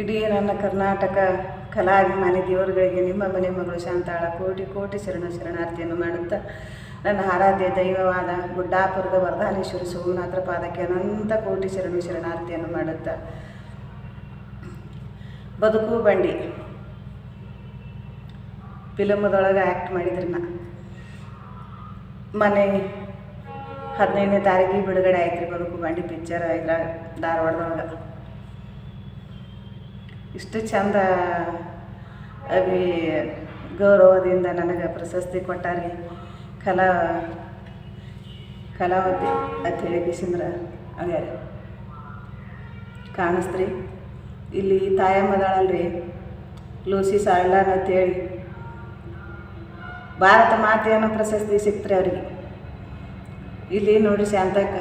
ಇಡೀ ನನ್ನ ಕರ್ನಾಟಕ ಕಲಾಭಿಮಾನಿ ದೇವರುಗಳಿಗೆ, ನಿಮ್ಮ ಮನೆ ಮಗಳು ಶಾಂತಾಳ ಕೋಟಿ ಕೋಟಿ ಶರಣ ಶರಣಾರ್ಥಿಯನ್ನು ಮಾಡುತ್ತಾ, ನನ್ನ ಆರಾಧ್ಯ ದೈವವಾದ ಗುಡ್ಡಾಪುರದ ವರದಾನೇಶ್ವರ ಸೋಮನಾಥರ ಪಾದಕ್ಕೆ ಅನಂತ ಕೋಟಿ ಶರಣ ಶರಣಾರ್ಥಿಯನ್ನು ಮಾಡುತ್ತಾ. ಬದುಕು ಬಂಡಿ. ಫಿಲಮ್ದೊಳಗೆ ಆ್ಯಕ್ಟ್ ಮಾಡಿದ್ರಿ ನಾ. ಮನೆ ಹದಿನೈದನೇ ತಾರೀಕಿಗೆ ಬಿಡುಗಡೆ ಆಯ್ತು ರೀ ಬದುಕು ಬಂಡಿ ಪಿಕ್ಚರ್ ಇದ್ರಾಗ ಧಾರವಾಡದೊಳಗೆ. ಇಷ್ಟು ಚಂದ ಅಭಿ ಗೌರವದಿಂದ ನನಗೆ ಪ್ರಶಸ್ತಿ ಕೊಟ್ಟಾರಿ. ಕಲಾ, ಕಲಾವತಿ ಅಂತ ಹೇಳಿ ಬಿಸಿಂದ್ರ ಆಗ್ಯಾರ ಕಾಣಿಸ್ತ್ರಿ. ಇಲ್ಲಿ ತಾಯಮ್ಮದಾಳಲ್ರಿ ಲೂಸಿ ಸಾಳ್ಳ ಅಂತೇಳಿ ಭಾರತ ಮಾತೆ ಅನ್ನೋ ಪ್ರಶಸ್ತಿ ಸಿಕ್ತ್ರಿ ಅವ್ರಿಗೆ. ಇಲ್ಲಿ ನೋಡಿ ಶಾಂತಕ್ಕ.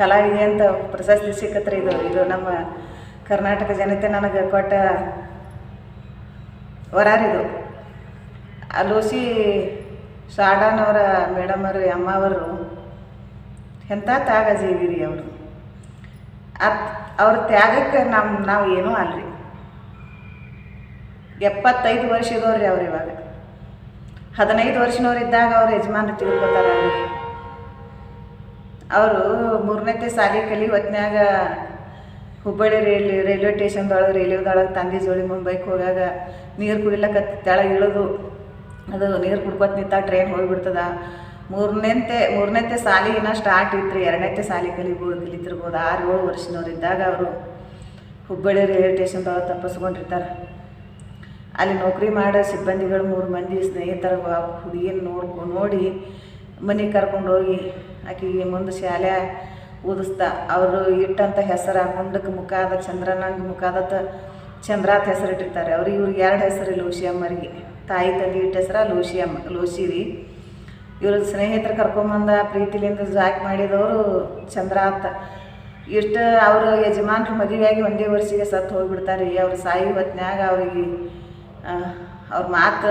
ಕಲಾವಿದೆ ಅಂತ ಪ್ರಶಸ್ತಿ ಸಿಕ್ಕತ್ರಿ ಇದು. ಇದು ನಮ್ಮ ಕರ್ನಾಟಕ ಜನತೆ ನನಗೆ ಕೊಟ್ಟ ವರಾರಿದು ಅಲೋಸಿ ಸಾಡಾನವರ ಮೇಡಮರು, ಅಮ್ಮವರು, ಎಂಥ ತ್ಯಾಗ ಜೀವಿರಿ ಅವರು. ಅತ್ ಅವ್ರ ತ್ಯಾಗಕ್ಕೆ ನಮ್ಮ ನಾವು ಏನೂ ಅಲ್ರಿ. ಎಪ್ಪತ್ತೈದು ವರ್ಷ ಇದ್ದವ್ರಿ ಅವ್ರು ಇವಾಗ. ಹದಿನೈದು ವರ್ಷನವ್ರು ಇದ್ದಾಗ ಅವ್ರ ಯಜಮಾನ ತಿಳ್ಕೊತಾರೆ ಅವರು ಮೂರನೇತೆ ಸಾಲಿ ಕಲಿ ಹೊತ್ನ್ಯಾಗ ಹುಬ್ಬಳ್ಳಿ ರೈಲ್ವೆ ರೈಲ್ವೆ ಸ್ಟೇಷನ್ದೊಳಗೆ, ರೈಲ್ವೆದೊಳಗೆ ತಂದೆ ಜೋಡಿ ಮುಂಬೈಗೆ ಹೋಗಾಗ ನೀರು ಕುಡಿಲಕ್ಕ ತೆಳಗೆ ಇಳಿದು. ಅದು ನೀರು ಕುಡ್ಕೊತ ನಿಂತ ಟ್ರೈನ್ ಹೋಗಿಬಿಡ್ತದ. ಮೂರನೇತೆ ಮೂರನೇತೆ ಸಾಲಿ ಇನ್ನೂ ಸ್ಟಾರ್ಟ್ ಇತ್ತು ಎರಡನೇತೆ ಸಾಲಿ ಕಲಿಬೋದು ಕಲಿತಿರ್ಬೋದು ಆರು ಏಳು ವರ್ಷದವ್ರು ಇದ್ದಾಗ ಅವರು ಹುಬ್ಬಳ್ಳಿ ರೈಲ್ವೆ ಸ್ಟೇಷನ್ದೊಳಗೆ ತಪ್ಪಿಸ್ಕೊಂಡಿರ್ತಾರೆ. ಅಲ್ಲಿ ನೌಕರಿ ಮಾಡೋ ಸಿಬ್ಬಂದಿಗಳು ಮೂರು ಮಂದಿ ಸ್ನೇಹಿತರ ಹುಡುಗಿಯನ್ನು ನೋಡ್ಕೊ, ನೋಡಿ ಮನೆಗೆ ಕರ್ಕೊಂಡು ಹೋಗಿ ಆಕೆಗೆ ಮುಂದೆ ಶಾಲೆ ಓದಿಸ್ತಾ ಅವರು ಇಟ್ಟಂಥ ಹೆಸರು ಮುಂದಕ್ಕೆ ಮುಖ ಆದ ಚಂದ್ರನಂಗೆ ಮುಖ ಅದತ್ತ ಚಂದ್ರಾತ್ ಹೆಸರು ಇಟ್ಟಿರ್ತಾರೆ. ಅವ್ರಿಗೆ ಇವ್ರಿಗೆ ಎರಡು ಹೆಸರು ಲೂಸಿ ಅಮ್ಮರಿಗೆ. ತಾಯಿ ತಂದೆ ಇಟ್ಟ ಹೆಸರ ಲೂಸಿ ಅಮ್ಮ ಲೂಸಿ ರೀ. ಇವ್ರ ಸ್ನೇಹಿತರು ಕರ್ಕೊಂಬಂದ ಪ್ರೀತಿಲಿಂದ ಜಾಕ್ ಮಾಡಿದವರು ಚಂದ್ರಾತ್. ಇಷ್ಟು ಅವರು ಯಜಮಾನ್ರು ಮದುವೆಯಾಗಿ ಒಂದೇ ವರ್ಷಿಗೆ ಸತ್ತು ಹೋಗ್ಬಿಡ್ತಾರೆ ಅವ್ರು ಸಾಯಿ ಹೊತ್ನ್ಯಾಗ ಅವ್ರಿಗೆ ಅವ್ರ ಮಾತು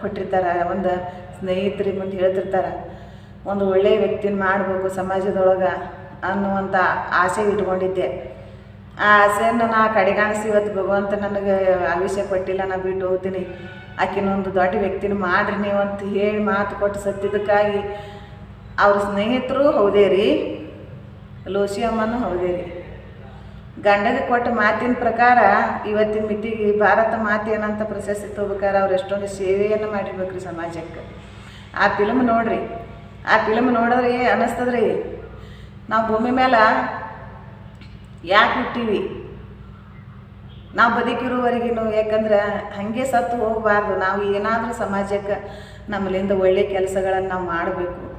ಕೊಟ್ಟಿರ್ತಾರೆ. ಒಂದು ಸ್ನೇಹಿತರಿಗೆ ಮುಂದೆ ಹೇಳ್ತಿರ್ತಾರೆ. ಒಂದು ಒಳ್ಳೆಯ ವ್ಯಕ್ತಿನ ಮಾಡಬೇಕು ಸಮಾಜದೊಳಗೆ ಅನ್ನುವಂಥ ಆಸೆ ಇಟ್ಕೊಂಡಿದ್ದೆ. ಆ ಆಸೆಯನ್ನು ನಾ ಕಡೆಗಾಣಿಸಿ ಇವತ್ತು ಭಗವಂತ ನನಗೆ ಆವಿಷ್ಯ ಕೊಟ್ಟಿಲ್ಲ, ನಾ ಬಿಟ್ಟು ಹೋಗ್ತೀನಿ. ಆಕಿನೊಂದು ದೊಡ್ಡ ವ್ಯಕ್ತಿನ ಮಾಡ್ರಿ ನೀವು ಅಂತ ಹೇಳಿ ಮಾತು ಕೊಟ್ಟು ಸತ್ತಿದ್ದಕ್ಕಾಗಿ ಅವ್ರ ಸ್ನೇಹಿತರು ಹೌದೇ ರೀ? ಲೋಸಿ ಅಮ್ಮನೂ ಹೌದೇ ರೀ? ಗಂಡಗೆ ಕೊಟ್ಟ ಮಾತಿನ ಪ್ರಕಾರ ಇವತ್ತಿನ ಮಿತಿಗೆ ಭಾರತ ಮಾತೇನಂತ ಏನಂತ ಪ್ರಶಸ್ತಿ ತಗೋಬೇಕಾದ್ರೆ ಅವ್ರು ಎಷ್ಟೊಂದು ಸೇವೆಯನ್ನು ಮಾಡಿರ್ಬೇಕ್ರಿ ಸಮಾಜಕ್ಕೆ. ಆ ಫಿಲ್ಮ್ ನೋಡ್ರಿ ಆ ಫಿಲಮ್ ನೋಡಿದ್ರೆ ಅನ್ನಿಸ್ತದ್ರಿ. ನಾವು ಭೂಮಿ ಮೇಲೆ ಯಾಕೆ ಹುಟ್ಟೀವಿ? ನಾವು ಬದುಕಿರುವವರೆಗಿನೂ ಯಾಕಂದ್ರೆ ಹಾಗೆ ಸತ್ತು ಹೋಗಬಾರ್ದು. ನಾವು ಏನಾದರೂ ಸಮಾಜಕ್ಕೆ ನಮ್ಮಲ್ಲಿಂದ ಒಳ್ಳೆಯ ಕೆಲಸಗಳನ್ನು ನಾವು ಮಾಡಬೇಕು.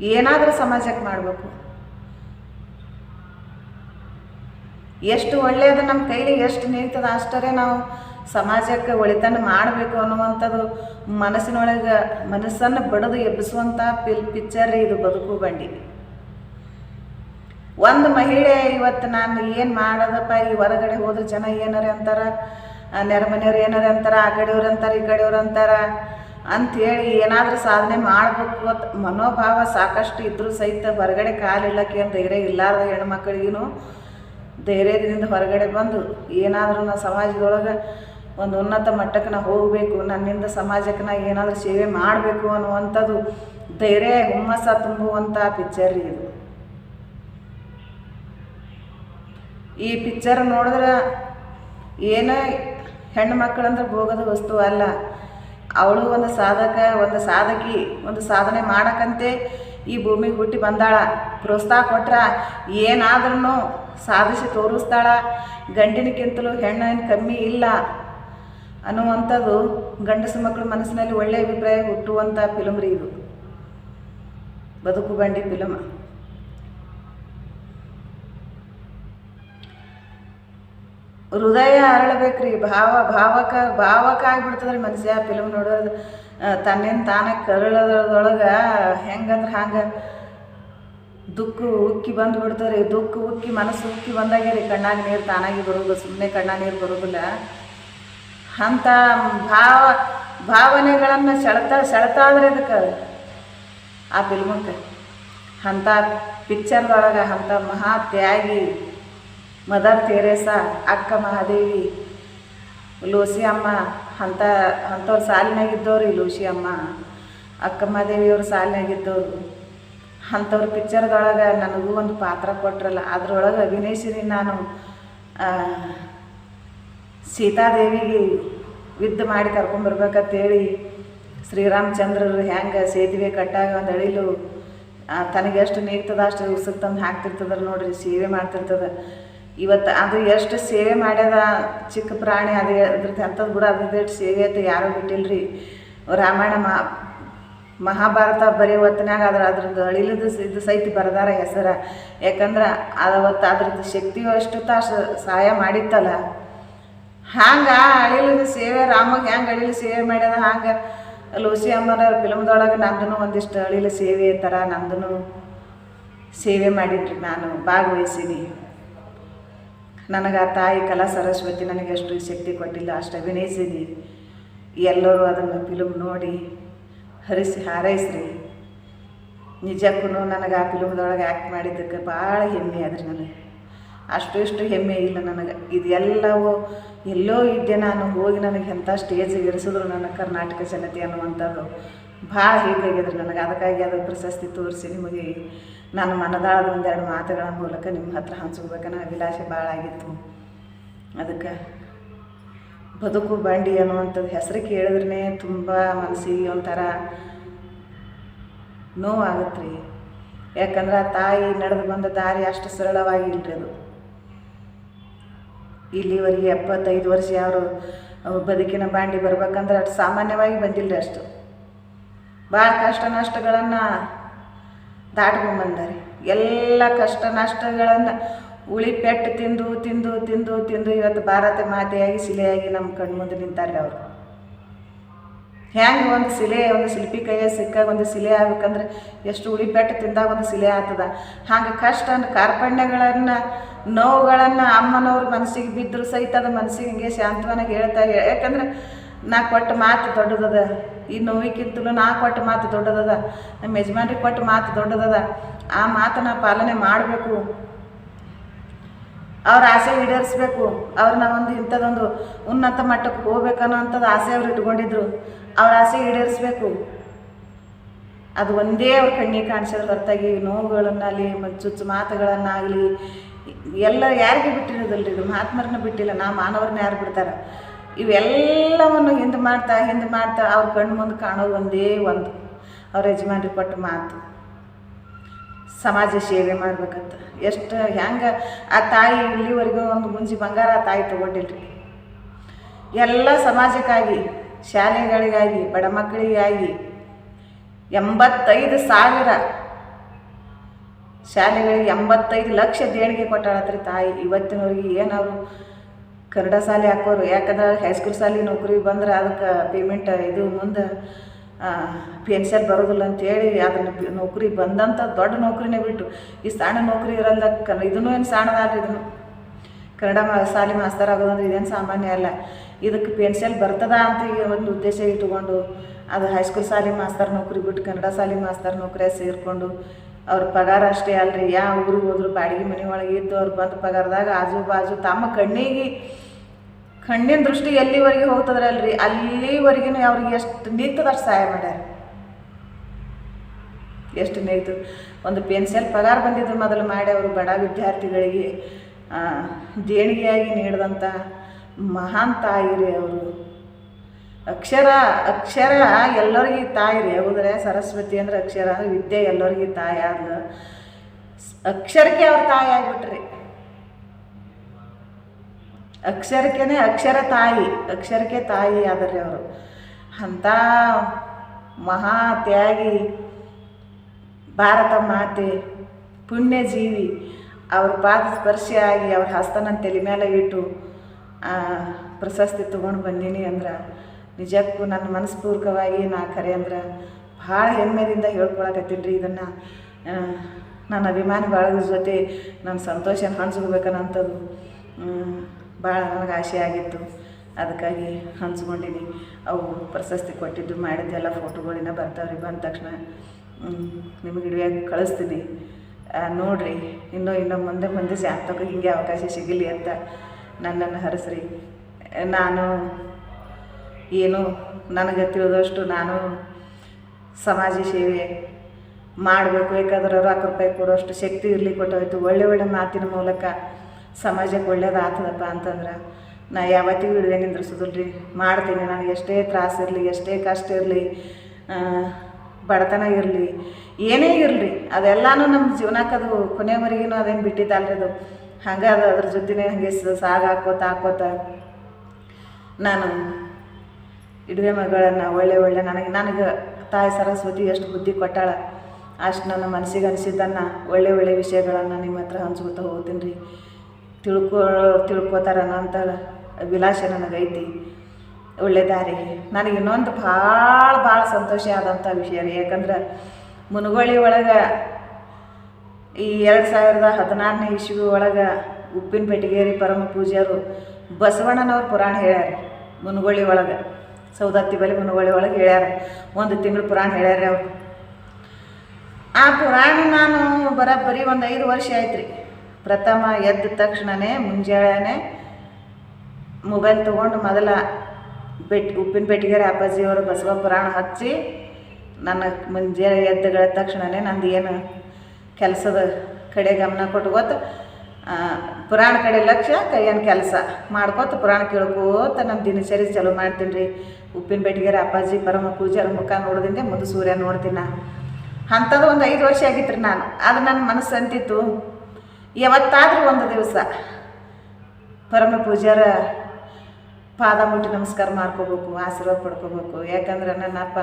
ಏನಾದರೂ ಸಮಾಜಕ್ಕೆ ಮಾಡಬೇಕು. ಎಷ್ಟು ಒಳ್ಳೆಯದು ನಮ್ಮ ಕೈಲಿ, ಎಷ್ಟು ನಿಂತದ ಅಷ್ಟರೇ ನಾವು ಸಮಾಜಕ್ಕೆ ಒಳಿತನ ಮಾಡಬೇಕು ಅನ್ನುವಂಥದ್ದು ಮನಸ್ಸಿನೊಳಗೆ ಮನಸ್ಸನ್ನು ಬಡಿದು ಎಬ್ಬಿಸುವಂಥ ಪಿಲ್ ಪಿಕ್ಚರ್ ಇದು ಬದುಕು ಬಂಡಿ. ಒಂದು ಮಹಿಳೆ ಇವತ್ತು ನಾನು ಏನು ಮಾಡೋದಪ್ಪ, ಈ ಹೊರಗಡೆ ಹೋದ್ರೆ ಜನ ಏನಾರ ಅಂತಾರ ನೆರೆಮನೆಯವ್ರು ಏನಾರ ಅಂತಾರ, ಆ ಕಡೆಯವ್ರು ಅಂತಾರೆ, ಈ ಕಡೆಯವ್ರು ಅಂತಾರ ಅಂಥೇಳಿ ಏನಾದರೂ ಸಾಧನೆ ಮಾಡಬೇಕು ಅಂತ ಮನೋಭಾವ ಸಾಕಷ್ಟು ಇದ್ದರೂ ಸಹಿತ ಹೊರಗಡೆ ಕಾಲಿಲ್ಲಕ್ಕೆ ಧೈರ್ಯ ಇಲ್ಲಾರ್ದ ಹೆಣ್ಮಕ್ಳಿಗೂ ಧೈರ್ಯದಿಂದ ಹೊರಗಡೆ ಬಂದು ಏನಾದರೂ ನಾ ಸಮಾಜದೊಳಗೆ ಒಂದು ಉನ್ನತ ಮಟ್ಟಕ್ಕೆ ನಾ ಹೋಗಬೇಕು, ನನ್ನಿಂದ ಸಮಾಜಕ್ಕೆ ನಾ ಏನಾದರೂ ಸೇವೆ ಮಾಡಬೇಕು ಅನ್ನುವಂಥದ್ದು ಧೈರ್ಯ ಹುಮ್ಮಸ್ಸ ತುಂಬುವಂಥ ಪಿಕ್ಚರ್ ರೀ ಇದು. ಈ ಪಿಕ್ಚರ್ ನೋಡಿದ್ರೆ ಏನೇ ಹೆಣ್ಣು ಮಕ್ಕಳಂದ್ರೆ ಭೋಗದ ವಸ್ತು ಅಲ್ಲ. ಅವಳು ಒಂದು ಸಾಧಕ, ಒಂದು ಸಾಧಕಿ, ಒಂದು ಸಾಧನೆ ಮಾಡಕ್ಕಂತೆ ಈ ಭೂಮಿಗೆ ಹುಟ್ಟಿ ಬಂದಾಳ. ಪ್ರೋತ್ಸಾಹ ಕೊಟ್ರೆ ಏನಾದ್ರೂ ಸಾಧಿಸಿ ತೋರಿಸ್ತಾಳ. ಗಂಡಿನಕ್ಕಿಂತಲೂ ಹೆಣ್ಣೇನು ಕಮ್ಮಿ ಇಲ್ಲ. ಅನ್ನುವಂಥದ್ದು ಗಂಡಸು ಮಕ್ಕಳ ಮನಸ್ಸಿನಲ್ಲಿ ಒಳ್ಳೆಯ ಅಭಿಪ್ರಾಯ ಹುಟ್ಟುವಂಥ ಫಿಲಮ್ ರೀ ಇದು. ಬದುಕು ಬಂಡಿ ಫಿಲಮ್ ಹೃದಯ ಅರಳಬೇಕ್ರಿ, ಭಾವ, ಭಾವಕ ಭಾವಕ ಆಗಿಬಿಡ್ತದ್ರಿ ಮನುಷ್ಯ ಫಿಲಮ್ ನೋಡೋದು ತನ್ನೇನು ತಾನೇ ಕರಳದೊಳಗೆ ಹೆಂಗಂದ್ರೆ ಹಂಗೆ ದುಃಖ ಉಕ್ಕಿ ಬಂದು ಬಿಡ್ತಾರೆ ದುಃಖ ಉಕ್ಕಿ ಮನಸ್ಸು ಉಕ್ಕಿ ಬಂದಾಗೆ ರೀ ಕಣ್ಣಾಗಿ ನೀರು ತಾನಾಗಿ ಬರೋದು ಸುಮ್ಮನೆ ಕಣ್ಣಾಗಿ ನೀರು ಬರೋದಿಲ್ಲ. ಅಂಥ ಭಾವ, ಭಾವನೆಗಳನ್ನು ಸೆಳೆತ ಸೆಳೆತಾದ್ರೆ ಅದಕ್ಕೆ ಆ ಫಿಲ್ಮಕ್ಕೆ ಅಂಥ ಪಿಕ್ಚರ್ದೊಳಗೆ ಅಂಥ ಮಹಾ ತ್ಯಾಗಿ ಮದರ್ ತೆರೇಸಾ, ಅಕ್ಕ ಮಹಾದೇವಿ, ಲೂಸಿ ಅಮ್ಮ ಅಂಥ ಅಂಥವ್ರ ಸಾಲಿನಾಗಿದ್ದವ್ರು ಈ ಲೂಸಿ ಅಮ್ಮ, ಅಕ್ಕ ಮಹಾದೇವಿಯವ್ರ ಸಾಲಿನಾಗಿದ್ದವರು ಅಂಥವ್ರ ಪಿಕ್ಚರ್ದೊಳಗೆ ನನಗೂ ಒಂದು ಪಾತ್ರ ಕೊಟ್ರಲ್ಲ, ಅದರೊಳಗೆ ಅಭಿನಯಿಸಿದೀನಿ ನಾನು. ಸೀತಾದೇವಿಗೆ ಯುದ್ಧ ಮಾಡಿ ಕರ್ಕೊಂಬರ್ಬೇಕಂತೇಳಿ ಶ್ರೀರಾಮಚಂದ್ರರು ಹೆಂಗೆ ಸೇತುವೆ ಕಟ್ಟಾಗ ಒಂದು ಅಳಿಲು ತನಗೆ ಎಷ್ಟು ನೀಗ್ತದ ಅಷ್ಟು ಉಸಿರು ತಂದು ಹಾಕ್ತಿರ್ತದ್ರೆ ನೋಡ್ರಿ, ಸೇವೆ ಮಾಡ್ತಿರ್ತದೆ. ಇವತ್ತು ಅದು ಎಷ್ಟು ಸೇವೆ ಮಾಡ್ಯದ ಚಿಕ್ಕ ಪ್ರಾಣಿ, ಅದು ಅದ್ರದ್ದು ಅಂಥದ್ದು ಕೂಡ ಅದ್ರದ್ದು ಸೇವೆ ಅಂತ ಯಾರೂ ಬಿಟ್ಟಿಲ್ರಿ. ರಾಮಾಯಣ ಮಹಾ, ಮಹಾಭಾರತ ಬರೀ ಹೊತ್ತಿನಾಗ ಅದ್ರ, ಅದ್ರದ್ದು ಅಳಿಲದ ಇದು ಸಹಿತ ಬರದಾರ ಹೆಸರ. ಯಾಕಂದ್ರೆ ಅದು ಅದ್ರದ್ದು ಶಕ್ತಿಯು ಅಷ್ಟು ತಾಸು ಸಹಾಯ ಮಾಡಿತ್ತಲ್ಲ. ಹಂಗೆ ಅಳಿಲದ ಸೇವೆ, ರಾಮಗ್ ಹೆಂಗೆ ಅಳಿಲಿ ಸೇವೆ ಮಾಡ್ಯದ ಹಂಗೆ ಲೂಸಿ ಅಮ್ಮನ ಫಿಲಮ್ದೊಳಗೆ ನಂದು ಒಂದಿಷ್ಟು ಅಳಿಲು ಸೇವೆ ಥರ ನಂದೂ ಸೇವೆ ಮಾಡಿದ್ರಿ ನಾನು, ಭಾಗವಹಿಸೀನಿ. ನನಗೆ ಆ ತಾಯಿ ಕಲಾ ಸರಸ್ವತಿ ನನಗೆ ಎಷ್ಟು ಶಕ್ತಿ ಕೊಟ್ಟಿಲ್ಲ, ಅಷ್ಟು ಅಭಿನಯಿಸಿದಿ ಎಲ್ಲರೂ ಅದನ್ನು ಫಿಲಮ್ ನೋಡಿ ಹರಿಸಿ ಹಾರೈಸ್ರಿ. ನಿಜಕ್ಕೂ ನನಗೆ ಆ ಫಿಲ್ಮ್ದೊಳಗೆ ಆ್ಯಕ್ಟ್ ಮಾಡಿದ್ದಕ್ಕೆ ಭಾಳ ಹೆಮ್ಮೆ ಅದ್ರಿ ನನಗೆ. ಅಷ್ಟು ಇಷ್ಟು ಹೆಮ್ಮೆ ಇಲ್ಲ ನನಗೆ. ಇದೆಲ್ಲವೂ ಎಲ್ಲೋ ಇದ್ದೆ ನಾನು ಹೋಗಿ ನನಗೆ ಎಂಥ ಸ್ಟೇಜಿಗೆ ಇರಿಸಿದ್ರು ನನ್ನ ಕರ್ನಾಟಕ ಜನತೆ ಅನ್ನುವಂಥದ್ದು. ಭಾಳ ಹೇಗಾಗಿದ್ರು ನನಗೆ. ಅದಕ್ಕಾಗಿ ಅದು ಪ್ರಶಸ್ತಿ ತೋರಿಸಿ ನಿಮಗೆ ನನ್ನ ಮನದಾಳದ ಒಂದೆರಡು ಮಾತುಗಳ ಮೂಲಕ ನಿಮ್ಮ ಹತ್ರ ಹಂಚ್ಕೋಬೇಕನ್ನೋ ಅಭಿಲಾಷೆ ಭಾಳ ಆಗಿತ್ತು. ಅದಕ್ಕೆ ಬದುಕು ಬಂಡಿ ಅನ್ನುವಂಥದ್ದು ಹೆಸರು ಕೇಳಿದ್ರೇ ತುಂಬ ಮನಸ್ಸಿಗೆ ಒಂಥರ ನೋವಾಗುತ್ತೆ ರೀ. ಯಾಕಂದ್ರೆ ತಾಯಿ ನಡೆದು ಬಂದ ದಾರಿ ಅಷ್ಟು ಸರಳವಾಗಿ ಇಲ್ರಿ ಅದು. ಇಲ್ಲಿವರೆಗೆ ಎಪ್ಪತ್ತೈದು ವರ್ಷ ಯಾರು ಬದುಕಿನ ಬಾಂಡಿ ಬರ್ಬೇಕಂದ್ರೆ ಅಷ್ಟು ಸಾಮಾನ್ಯವಾಗಿ ಬಂದಿಲ್ಲ ಅಷ್ಟು. ಭಾಳ ಕಷ್ಟ ನಷ್ಟಗಳನ್ನು ದಾಟ್ಕೊಂಡ್ಬಂದಾರೆ ಎಲ್ಲ ಕಷ್ಟ ನಷ್ಟಗಳನ್ನು ಉಳಿ ಪೆಟ್ಟು ತಿಂದು ತಿಂದು ತಿಂದು ತಿಂದು ಇವತ್ತು ಭಾರತ ಮಾತೆಯಾಗಿ, ಶಿಲೆಯಾಗಿ ನಮ್ಮ ಕಣ್ಮುಂದೆ ನಿಂತಾರೆ ಅವರು. ಹೆಂಗೆ ಒಂದು ಶಿಲೆ, ಒಂದು ಶಿಲ್ಪಿ ಕೈಯ ಸಿಕ್ಕಾಗ ಒಂದು ಶಿಲೆ ಆಗ್ಬೇಕಂದ್ರೆ ಎಷ್ಟು ಉಳಿ ಪೆಟ್ಟು ತಿಂದಾಗ ಒಂದು ಶಿಲೆ ಆಗ್ತದ. ಹಾಗೆ ಕಷ್ಟ ಕಾರ್ಪಣ್ಯಗಳನ್ನು ನೋವುಗಳನ್ನು ಅಮ್ಮನವ್ರ ಮನಸ್ಸಿಗೆ ಬಿದ್ದರೂ ಸಹಿತ ಅದು ಮನಸ್ಸಿಗೆ ಹಿಂಗೆ ಶಾಂತವನಾಗಿ ಹೇಳ್ತಾ ಯಾಕಂದ್ರೆ ನಾ ಕೊಟ್ಟ ಮಾತು ದೊಡ್ಡದದ. ಈ ನೋವಿಗಿಂತಲೂ ನಾ ಕೊಟ್ಟ ಮಾತು ದೊಡ್ಡದದ. ನಮ್ಮ ಯಜಮಾನ್ರಿಗೆ ಕೊಟ್ಟ ಮಾತು ದೊಡ್ಡದದ. ಆ ಮಾತನ್ನ ಪಾಲನೆ ಮಾಡಬೇಕು. ಅವ್ರ ಆಸೆ ಈಡೇರಿಸ್ಬೇಕು. ಅವ್ರನ್ನ ಒಂದು ಇಂಥದ್ದೊಂದು ಉನ್ನತ ಮಟ್ಟಕ್ಕೆ ಹೋಗ್ಬೇಕನ್ನೋ ಅಂಥದ್ದು ಆಸೆ ಅವ್ರು ಇಟ್ಕೊಂಡಿದ್ರು. ಅವ್ರ ಆಸೆ ಈಡೇರಿಸ್ಬೇಕು. ಅದು ಒಂದೇ ಅವ್ರ ಕಣ್ಣಿಗೆ ಕಾಣಿಸೋದ್ರ ಹೊರತಾಗಿ ನೋವುಗಳನ್ನಾಗಲಿ ಚುಚ್ಚು ಮಾತುಗಳನ್ನಾಗಲಿ ಎಲ್ಲ ಯಾರಿಗೆ ಬಿಟ್ಟಿರೋದಲ್ರಿ ಇದು? ಮಹಾತ್ಮರನ್ನ ಬಿಟ್ಟಿಲ್ಲ, ನಾ ಮಾನವರನ್ನ ಯಾರು ಬಿಡ್ತಾರೆ? ಇವೆಲ್ಲವನ್ನು ಹಿಂದೆ ಮಾಡ್ತಾ ಹಿಂದೆ ಮಾಡ್ತಾ ಅವ್ರ ಕಣ್ಣು ಮುಂದೆ ಕಾಣೋದು ಒಂದೇ ಒಂದು. ಅವ್ರ ಯಜಮಾನ್ರಿ ಕೊಟ್ಟ ಮಾತು. ಸಮಾಜ ಸೇವೆ ಮಾಡ್ಬೇಕಂತ. ಎಷ್ಟು ಹೆಂಗೆ ಆ ತಾಯಿ ಇಲ್ಲಿವರೆಗೂ ಒಂದು ಗುಂಜಿ ಬಂಗಾರ ಆ ತಾಯಿ ತೊಗೊಂಡಿಲ್ರಿ. ಎಲ್ಲ ಸಮಾಜಕ್ಕಾಗಿ, ಶಾಲೆಗಳಿಗಾಗಿ, ಬಡ ಮಕ್ಕಳಿಗಾಗಿ ಎಂಬತ್ತೈದು ಸಾವಿರ ಶಾಲೆಗಳಿಗೆ ಎಂಬತ್ತೈದು ಲಕ್ಷ ದೇಣಿಗೆ ಕೊಟ್ಟಾಳತ್ರಿ ತಾಯಿ. ಇವತ್ತಿನವ್ರಿಗೆ ಏನವರು ಕನ್ನಡ ಶಾಲೆ ಹಾಕೋರು, ಯಾಕಂದ್ರೆ ಹೈಸ್ಕೂಲ್ ಶಾಲೆ ನೌಕರಿ ಬಂದ್ರೆ ಅದಕ್ಕೆ ಪೇಮೆಂಟ್ ಇದು ಮುಂದೆ ಪೆನ್ಷನ್ ಬರೋದಿಲ್ಲ ಅಂತೇಳಿ ಅದನ್ನು ನೌಕರಿ ಬಂದಂಥ ದೊಡ್ಡ ನೌಕರಿನೇ ಬಿಟ್ಟು, ಈ ಸಣ್ಣ ನೌಕರಿ ಇರಲ್ಲ ಕನ್, ಇದನ್ನು ಏನು ಸಣ್ಣದಲ್ರಿ ಇದನ್ನು. ಕನ್ನಡ ಮಾ, ಶಾಲೆ ಮಾಸ್ತರ್ ಆಗೋದಂದ್ರೆ ಇದೇನು ಸಾಮಾನ್ಯ ಅಲ್ಲ. ಇದಕ್ಕೆ ಪೆನ್ಷನ್ ಬರ್ತದ ಅಂತ ಈಗ ಒಂದು ಉದ್ದೇಶ ಇಟ್ಟುಕೊಂಡು, ಅದು ಹೈಸ್ಕೂಲ್ ಶಾಲೆ ಮಾಸ್ತರ್ ನೌಕರಿ ಬಿಟ್ಟು ಕನ್ನಡ ಶಾಲೆ ಮಾಸ್ತರ್ ನೌಕರಿ ಸೇರಿಕೊಂಡು ಅವ್ರ ಪಗಾರ ಅಷ್ಟೇ ಅಲ್ರಿ. ಯಾವ ಊರಿಗೆ ಹೋದ್ರು ಬಾಡಿಗೆ ಮನೆ ಒಳಗೆ ಇದ್ದು ಅವ್ರು ಬಂದ ಪಗಾರದಾಗ ಆಜು ಬಾಜು ತಮ್ಮ ಕಣ್ಣಿಗೆ, ಕಣ್ಣಿನ ದೃಷ್ಟಿ ಎಲ್ಲಿವರೆಗೆ ಹೋಗ್ತದ್ರಲ್ರಿ? ಅಲ್ಲಿವರೆಗೂ ಅವ್ರಿಗೆ ಎಷ್ಟು ನಿಂತದ ಅಷ್ಟು ಸಹಾಯ ಮಾಡ್ಯಾರ. ಎಷ್ಟು ನಿಂತು. ಒಂದು ಪೆನ್ಸಿಲ್ ಪಗಾರ ಬಂದಿದ್ದು ಮೊದಲು ಮಾಡಿ ಅವರು ಬಡ ವಿದ್ಯಾರ್ಥಿಗಳಿಗೆ ದೇಣಿಗೆಯಾಗಿ ನೀಡಿದಂಥ ಮಹಾನ್ ತಾಯಿ ರೀ ಅವರು. ಅಕ್ಷರ ಅಕ್ಷರ ಎಲ್ಲರಿಗೂ ತಾಯಿ ರೀ. ಹೌದ್ರೆ ಸರಸ್ವತಿ ಅಂದ್ರೆ ಅಕ್ಷರ ಅಂದ್ರೆ ವಿದ್ಯೆ ಎಲ್ಲರಿಗೂ ತಾಯಿ ಆದ್ಲು. ಅಕ್ಷರಕ್ಕೆ ಅವ್ರ ತಾಯಿ ಆಗ್ಬಿಟ್ರಿ. ಅಕ್ಷರಕ್ಕೇನೆ ಅಕ್ಷರ ತಾಯಿ, ಅಕ್ಷರಕ್ಕೆ ತಾಯಿ ಆದ್ರಿ ಅವರು. ಅಂಥ ಮಹಾ ತ್ಯಾಗಿ ಭಾರತ ಮಾತೆ, ಪುಣ್ಯಜೀವಿ, ಅವ್ರ ಪಾದ ಸ್ಪರ್ಶ ಆಗಿ ಅವ್ರ ಹಸ್ತನ ತಲೆ ಮೇಲೆ ಇಟ್ಟು ಪ್ರಶಸ್ತಿ ತೊಗೊಂಡು ಬಂದೀನಿ ಅಂದ್ರೆ ನಿಜಕ್ಕೂ ನನ್ನ ಮನಸ್ಪೂರ್ವಕವಾಗಿ ನಾ ಖರೆ ಅಂದ್ರೆ ಭಾಳ ಹೆಮ್ಮೆದಿಂದ ಹೇಳ್ಕೊಳಕತ್ತೀನಿ ರೀ ಇದನ್ನು. ನನ್ನ ಅಭಿಮಾನಿ ಬಳಗದ ಜೊತೆ ನನ್ನ ಸಂತೋಷನ ಹಂಚ್ಕೋಬೇಕನ್ನಂಥದ್ದು ಭಾಳ ನನಗೆ ಆಸೆ ಆಗಿತ್ತು. ಅದಕ್ಕಾಗಿ ಹಂಚ್ಕೊಂಡಿನಿ. ಅವು ಪ್ರಶಸ್ತಿ ಕೊಟ್ಟಿದ್ದು ಮಾಡಿದ್ದೆಲ್ಲ ಫೋಟೋಗಳಿನ ಬರ್ತಾವ್ರಿ ಬಂದ ತಕ್ಷಣ. ನಿಮಗೆ ಹಿಡಿಯಾಗಿ ಕಳಿಸ್ತೀನಿ. ನೋಡ್ರಿ, ಇನ್ನೂ ಇನ್ನೂ ಮುಂದೆ ಮುಂದೆ ಜಾತಕ ಹಿಂಗೆ ಅವಕಾಶ ಸಿಗಲಿ ಅಂತ ನನ್ನನ್ನು ಹರಿಸ್ರಿ. ನಾನು ಏನು ನನಗೆ ತಿಳಿದಷ್ಟು ನಾನು ಸಮಾಜ ಸೇವೆ ಮಾಡಬೇಕು ಯಾಕಂದ್ರೆ ರೊಕ್ಕ ರೂಪಾಯಿ ಕೊಡೋಷ್ಟು ಶಕ್ತಿ ಇರಲಿ ಕೊಟ್ಟೋಯ್ತು. ಒಳ್ಳೆ ಒಳ್ಳೆ ಮಾತಿನ ಮೂಲಕ ಸಮಾಜಕ್ಕೆ ಒಳ್ಳೇದು ಆಗ್ತದಪ್ಪ ಅಂತಂದ್ರೆ ನಾ ಯಾವತ್ತಿಗೂ ಇಡುವೆ ನಿಂದ್ರಿಸೋದಿಲ್ರಿ. ಮಾಡ್ತೀನಿ, ನನಗೆ ಎಷ್ಟೇ ತ್ರಾಸು ಇರಲಿ, ಎಷ್ಟೇ ಕಷ್ಟ ಇರಲಿ ಬಡತನ ಇರಲಿ, ಏನೇ ಇರಲಿ, ಅದೆಲ್ಲನೂ ನಮ್ಮ ಜೀವನಕ್ಕೆ ಅದು ಕೊನೆವರೆಗೂ ಅದೇನು ಬಿಟ್ಟಿದ್ದಲ್ರಿ ಅದು. ಹಂಗೆ ಅದು ಅದ್ರ ಜೊತೆನೇ ಹಂಗೆ ಸಾಗ ಹಾಕೋತ ಹಾಕೋತ ನಾನು ಇಡುವೆ ಮಗಳನ್ನು, ಒಳ್ಳೆ ಒಳ್ಳೆ ನನಗೆ ನನಗೆ ತಾಯಿ ಸರಸ್ವತಿ ಎಷ್ಟು ಬುದ್ಧಿ ಕೊಟ್ಟಾಳ, ಅಷ್ಟು ನನ್ನ ಮನಸ್ಸಿಗೆ ಅನಿಸಿದ್ದನ್ನು, ಒಳ್ಳೆ ಒಳ್ಳೆ ವಿಷಯಗಳನ್ನು ನಿಮ್ಮ ಹತ್ರ ಹಂಚ್ಕೊತಾ ಹೋಗ್ತೀನಿ ರೀ ತಿಳ್ಕೊ ತಿಳ್ಕೊತಾರ ಅಂತ ಅಭಿಲಾಷೆ ನನಗೈತಿ. ಒಳ್ಳೆ ದಾರಿ ನನಗೆ ಇನ್ನೊಂದು ಭಾಳ ಭಾಳ ಸಂತೋಷ ಆದಂಥ ವಿಷಯ ರೀ. ಯಾಕಂದ್ರೆ ಮುನಗೋಳಿ ಒಳಗೆ ಈ ಎರಡು ಸಾವಿರದ ಹದಿನಾರನೇ ಇಸ್ವಿ ಒಳಗೆ ಉಪ್ಪಿನ ಪೆಟ್ಟಿಗೇರಿ ಪರಮ ಪೂಜ್ಯರು ಬಸವಣ್ಣನವ್ರ ಪುರಾಣ ಹೇಳ್ಯಾರ ಮುನಗೋಳಿ ಒಳಗೆ. ಸೌದತ್ತಿ ಬಲಿ ಮುನಗೋಳಿ ಒಳಗೆ ಹೇಳ್ಯಾರ. ಒಂದು ತಿಂಗಳು ಪುರಾಣ ಹೇಳ್ಯಾರ ಅವ್ರು. ಆ ಪುರಾಣ ನಾನು ಬರೋಬ್ಬರಿ ಒಂದು ಐದು ವರ್ಷ ಆಯ್ತು ರೀ ಪ್ರಥಮ ಎದ್ದ ತಕ್ಷಣವೇ ಮುಂಜಾನೆ ಮೊಬೈಲ್ ತೊಗೊಂಡು ಮೊದಲ ಬೆಟ್, ಉಪ್ಪಿನ ಪೆಟ್ಟಿಗೆರೆ ಅಪ್ಪಾಜಿಯವರು ಬಸವ ಪುರಾಣ ಹಚ್ಚಿ ನನ್ನ ಮುಂಜಾನೆ ಎದ್ದುಗಳ ತಕ್ಷಣವೇ ನಂದು ಏನು ಕೆಲಸದ ಕಡೆ ಗಮನ ಕೊಟ್ಟು ಗೊತ್ತು ಪುರಾಣ ಕಡೆ ಲಕ್ಷ್ಯ ಕೈಯನ್ ಕೆಲಸ. ಮಾಡ್ಕೋತ ಪುರಾಣ ಕೇಳ್ಕೋತ ನಮ್ಮ ದಿನಚರಿ ಚಲೋ ಮಾಡ್ತೀನಿ ರೀ ಉಪ್ಪಿನ ಬೆಟ್ಟಿಗೆರೆ ಅಪ್ಪಾಜಿ, ಪರಮ ಪೂಜಾರ ಮುಖ ನೋಡ್ದಿಂದೆ ಮುಂದೆ ಸೂರ್ಯ ನೋಡ್ತೀನಿ. ಅಂಥದ್ದು ಒಂದು ಐದು ವರ್ಷ ಆಗಿತ್ತು ನಾನು. ಅದು ನನ್ನ ಮನಸ್ಸು ಅಂತಿತ್ತು. ಯಾವತ್ತಾದರೂ ಒಂದು ದಿವಸ ಪರಮ ಪೂಜಾರ ಪಾದ ಮುಟ್ಟಿ ನಮಸ್ಕಾರ ಮಾಡ್ಕೋಬೇಕು, ಆಶೀರ್ವಾದ ಪಡ್ಕೋಬೇಕು. ಯಾಕಂದ್ರೆ ನನ್ನ ಅಪ್ಪ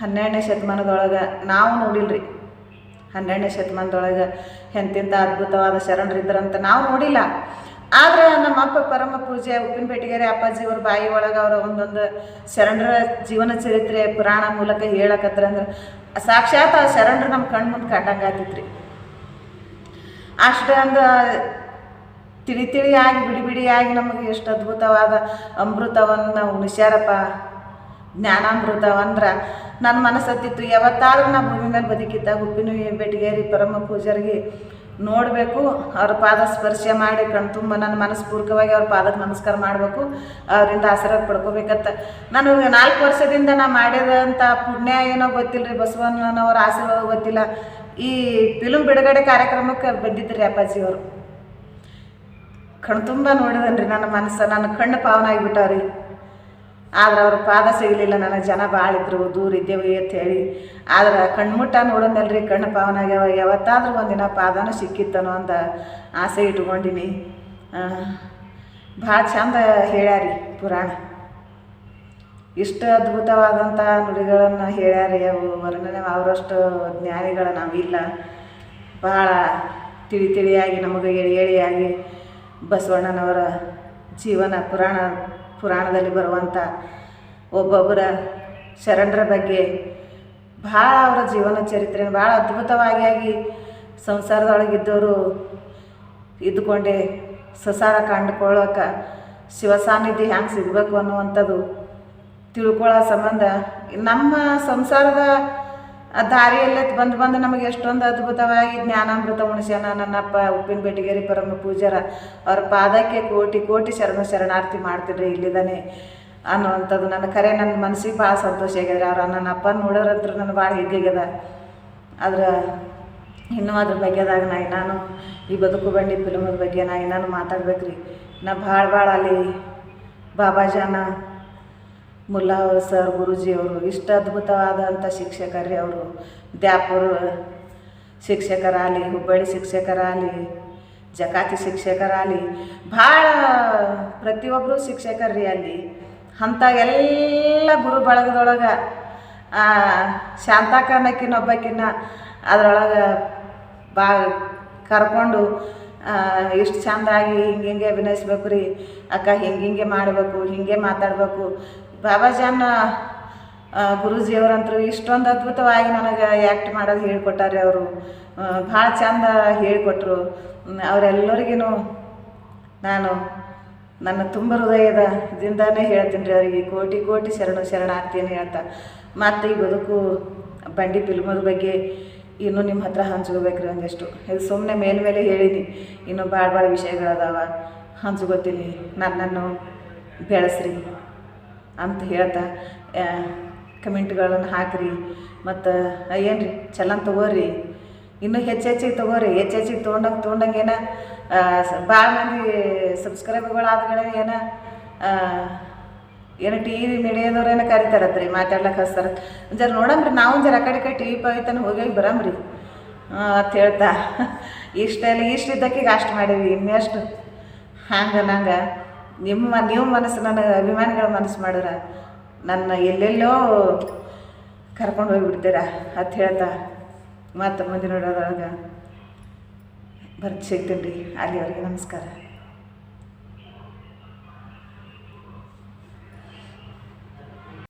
ಹನ್ನೆರಡನೇ ಶತಮಾನದೊಳಗೆ ನಾವು ನೋಡಿಲ್ರಿ. ಹನ್ನೆರಡನೇ ಶತಮಾನದೊಳಗೆ ಎಂತೆಂಥ ಅದ್ಭುತವಾದ ಶರಣರಿದ್ದರಂತ ನಾವು ನೋಡಿಲ್ಲ. ಆದ್ರೆ ನಮ್ಮ ಅಪ್ಪ ಪರಮ ಪೂಜೆ ಉಪ್ಪಿನ ಅಪ್ಪಾಜಿ ಅಪ್ಪಾಜಿಯವ್ರ ಬಾಯಿ ಒಳಗೆ ಅವರ ಒಂದೊಂದು ಶರಣರ ಜೀವನ ಚರಿತ್ರೆ ಪುರಾಣ ಮೂಲಕ ಹೇಳಕತ್ರ ಅಂದ್ರೆ ಸಾಕ್ಷಾತ್ ಆ ಶರಣರು ನಮ್ಮ ಕಣ್ಣು ಮುಂದೆ ಕಂಡಂಗೆ ಆತಿತ್ತು ರೀ ಅಷ್ಟೊಂದು ತಿಳಿ ತಿಳಿಯಾಗಿ ಬಿಡಿ ಬಿಡಿಯಾಗಿ ನಮಗೆ ಎಷ್ಟು ಅದ್ಭುತವಾದ ಅಮೃತವನ್ನು ನಾವು ಉಣಿಸ್ಯಾರಪ್ಪ. ಜ್ಞಾನಾಮೃತವಂದ್ರೆ ನನ್ನ ಮನಸ್ಸತ್ತಿತ್ತು. ಯಾವತ್ತಾದ್ರೂ ನಾ ಭೂಮಿ ಮೇಲೆ ಬದುಕಿದ್ದಾಗ ಉಪ್ಪಿನ ಬೆಟ್ಟಿಗೇರಿ ಪರಮ ಪೂಜಾರಿಗೆ ನೋಡಬೇಕು, ಅವ್ರ ಪಾದ ಸ್ಪರ್ಶ ಮಾಡಿ ಕಣ್ ತುಂಬ ನನ್ನ ಮನಸ್ಪೂರ್ವಕವಾಗಿ ಅವ್ರ ಪಾದಕ್ಕೆ ನಮಸ್ಕಾರ ಮಾಡಬೇಕು, ಅವರಿಂದ ಆಶೀರ್ವಾದ ಪಡ್ಕೋಬೇಕಂತ. ನಾನು ನಾಲ್ಕು ವರ್ಷದಿಂದ ನಾ ಮಾಡಿದಂಥ ಪುಣ್ಯ ಏನೋ ಗೊತ್ತಿಲ್ಲ ರೀ ಬಸವಣ್ಣನವ್ರ ಆಶೀರ್ವಾದ ಗೊತ್ತಿಲ್ಲ. ಈ ಫಿಲ್ಮ್ ಬಿಡುಗಡೆ ಕಾರ್ಯಕ್ರಮಕ್ಕೆ ಬಂದಿದ್ದರು ರೀ ಕಣ್ ತುಂಬ ನೋಡಿದನ್ರಿ ನನ್ನ ಮನಸ್ಸು, ನನ್ನ ಕಣ್ಣು ಪಾವನ ಆಗಿಬಿಟ್ಟವ್ರಿ. ಆದ್ರೆ ಅವ್ರ ಪಾದ ಸಿಗಲಿಲ್ಲ ನನಗೆ ಜನ ಭಾಳ ಇದ್ರು ದೂರ ಇದ್ದೇವೆ ಅಂತ ಹೇಳಿ. ಆದ್ರೆ ಕಣ್ಮುಟ್ಟ ನೋಡೋದಲ್ರಿ, ಕಣ್ಣು ಪಾವನ ಯಾವತ್ತಾದರೂ ಒಂದಿನ ಪಾದನೂ ಸಿಕ್ಕಿತ್ತನೋ ಅಂತ ಆಸೆ ಇಟ್ಕೊಂಡಿನಿ. ಭಾಳ ಚಂದ ಹೇಳ್ಯಾರಿ ಪುರಾಣ. ಇಷ್ಟು ಅದ್ಭುತವಾದಂಥ ನುಡಿಗಳನ್ನು ಹೇಳ್ಯಾರಿ ಅವು, ವರ್ಣನೆ ಅವರಷ್ಟು ಜ್ಞಾನಿಗಳು ನಾವಿಲ್ಲ ಭಾಳ ತಿಳಿ ತಿಳಿಯಾಗಿ, ನಮಗೆ ಎಳಿ ಎಳಿಯಾಗಿ ಬಸವಣ್ಣನವರ ಜೀವನ ಪುರಾಣ ಪುರಾಣದಲ್ಲಿ ಬರುವಂಥ ಒಬ್ಬೊಬ್ಬರ ಶರಣರ ಬಗ್ಗೆ ಭಾಳ ಅವರ ಜೀವನ ಚರಿತ್ರೆ ಭಾಳ ಅದ್ಭುತವಾಗಿ ಆಗಿ ಸಂಸಾರದೊಳಗಿದ್ದವರು ಇದ್ದುಕೊಂಡೆ ಸಸಾರ ಕಂಡುಕೊಳ್ಳೋಕೆ ಶಿವ ಸಾನ್ನಿಧ್ಯ ಹ್ಯಾಂಗೆ ಸಿಗಬೇಕು ಅನ್ನುವಂಥದ್ದು ತಿಳ್ಕೊಳ್ಳೋ ಸಂಬಂಧ ನಮ್ಮ ಸಂಸಾರದ ಆ ದಾರಿಯಲ್ಲೇ ಬಂದು ಬಂದು ನಮಗೆ ಎಷ್ಟೊಂದು ಅದ್ಭುತವಾಗಿ ಜ್ಞಾನಾಮೃತ ಉಣಿಸ್ಯಾನ ನನ್ನಪ್ಪ ಉಪ್ಪಿನ ಬೆಟ್ಟಿಗೇರಿ ಪರಮ ಪೂಜಾರ ಅವ್ರ ಪಾದಕ್ಕೆ ಕೋಟಿ ಕೋಟಿ ಶರಣ ಶರಣಾರ್ಥಿ ಮಾಡ್ತಿದ್ರೆ ಇಲ್ಲಿದ್ದಾನೆ ಅನ್ನುವಂಥದ್ದು ನನ್ನ ಕರೆ. ನನ್ನ ಮನಸ್ಸಿಗೆ ಭಾಳ ಸಂತೋಷ ಆಗ್ಯದ ಅವ್ರ ನನ್ನ ಅಪ್ಪ ನೋಡೋರಂತ್ರ ನನ್ನ ಭಾಳ ಹಿಗ್ಗದ ಆದ್ರೆ ಇನ್ನೂ ಅದ್ರ ಬಗ್ಗೆದಾಗ ನಾ ನಾನು ಈ ಬದುಕು ಬಂಡಿ ಫಿಲ್ಮದ ಬಗ್ಗೆ ನಾ ಏನಾನು ಮಾತಾಡ್ಬೇಕ್ರಿ. ನಾ ಭಾಳ ಭಾಳ ಅಲ್ಲಿ ಬಾಬಾಜಾನ ಮುಲ್ಲಾ ಸರ್, ಗುರೂಜಿಯವರು ಇಷ್ಟು ಅದ್ಭುತವಾದಂಥ ಶಿಕ್ಷಕರೇ ಅವರು, ದ್ಯಾಪುರ ಶಿಕ್ಷಕರಾಗಲಿ, ಹುಬ್ಬಳ್ಳಿ ಶಿಕ್ಷಕರಾಗಲಿ, ಜಕಾತಿ ಶಿಕ್ಷಕರಾಗಲಿ, ಭಾಳ ಪ್ರತಿಯೊಬ್ಬರು ಶಿಕ್ಷಕರ್ರಿ ಅಲ್ಲಿ. ಅಂಥ ಎಲ್ಲ ಗುರು ಬಳಗದೊಳಗೆ ಶಾಂತಾಕನಕ್ಕಿನ್ನೊಬ್ಬಕ್ಕಿನ್ನ ಅದರೊಳಗೆ ಬಾ ಕರ್ಕೊಂಡು ಎಷ್ಟು ಚೆಂದಾಗಿ ಹಿಂಗೆ ಹಿಂಗೆ ಅಭಿನಯಿಸ್ಬೇಕು ರೀ ಅಕ್ಕ ಹಿಂಗೆ ಹಿಂಗೆ ಮಾಡಬೇಕು, ಹಿಂಗೆ ಮಾತಾಡಬೇಕು ಬಾಬಾಜಾನ್ ಗುರುಜಿಯವರಂತರು ಇಷ್ಟೊಂದು ಅದ್ಭುತವಾಗಿ ನನಗೆ ಆ್ಯಕ್ಟ್ ಮಾಡೋದು ಹೇಳ್ಕೊಟ್ಟಾರೆ ಅವರು. ಭಾಳ ಚಂದ ಹೇಳಿಕೊಟ್ರು. ಅವರೆಲ್ಲರಿಗೂ ನಾನು ನನ್ನ ತುಂಬ ಹೃದಯದ ದಿಂದಾನೇ ಹೇಳ್ತೀನಿ ರೀ ಅವರಿಗೆ, ಕೋಟಿ ಕೋಟಿ ಶರಣ ಶರಣಾರ್ಥಿಯನ್ನು ಹೇಳ್ತಾ. ಮತ್ತು ಈ ಬದುಕು ಬಂಡಿ ಫಿಲ್ಮದ ಬಗ್ಗೆ ಇನ್ನೂ ನಿಮ್ಮ ಹತ್ರ ಹಂಚ್ಕೋಬೇಕ್ರಿ ಒಂದಿಷ್ಟು. ಇದು ಸುಮ್ಮನೆ ಮೇಲ್ಮೇಲೆ ಹೇಳೀನಿ, ಇನ್ನೂ ಭಾಳ ಭಾಳ ವಿಷಯಗಳದಾವ ಹಂಚ್ಕೋತೀನಿ, ನನ್ನನ್ನು ಬೆಳೆಸ್ರಿ. ಅಂತ ಹೇಳ್ತಾ ಕಮೆಂಟ್ಗಳನ್ನು ಹಾಕಿರಿ. ಮತ್ತು ಏನು ರೀ ಚಲನ್ ತೊಗೋರಿ. ಇನ್ನೂ ಹೆಚ್ಚು ಹೆಚ್ಚಿಗೆ ತೊಗೋರಿ. ಹೆಚ್ಚು ಹೆಚ್ಚಿಗೆ ತೊಗೊಂಡಂಗೆ ತೊಗೊಂಡಂಗೆ ಏನ ಭಾಳ ಮಂದಿ ಸಬ್ಸ್ಕ್ರೈಬರ್ಗಳು ಆದ್ಗಳೇ ಏನ ಏನು ಟಿ ವಿ ಮೀಡಿಯಾದವ್ರು ಏನೋ ಕರಿತಾರತ್ರಿ ಮಾತಾಡ್ಲಕ್ಕೆ ಹಸ್ತಾರ. ಜರ ನೋಡಂಬ್ರಿ ನಾವು ಜರ ಕಡೆ ಕಡೆ ಟಿ ವಿ ಪವಿತನ ಹೋಗಿ ಬರಮ್ರಿ. ಅಂತ ಹೇಳ್ತಾ, ಇಷ್ಟೆಲ್ಲ ಇಷ್ಟು ಇದ್ದಕ್ಕಿಗೆ ಅಷ್ಟು ಮಾಡೀವಿ ಇನ್ನೆಷ್ಟು? ಹಂಗೆ ನಂಗೆ. ನಿಮ್ಮ ನೀವು ಮನಸ್ಸು, ನನ್ನ ಅಭಿಮಾನಿಗಳ ಮನಸ್ಸು ಮಾಡಿದ್ರ ನನ್ನ ಎಲ್ಲೆಲ್ಲೋ ಕರ್ಕೊಂಡು ಹೋಗಿಬಿಡ್ತೀರ ಅಂತ ಹೇಳ್ತಾ ಮತ್ತೆ ಮುಂದಿನ ನೋಡೋದ್ರೊಳಗೆ ಬರ್ದು ಸಿಗ್ತೀನಿ ರೀ. ಅಲ್ಲಿವರೆಗೆ ನಮಸ್ಕಾರ.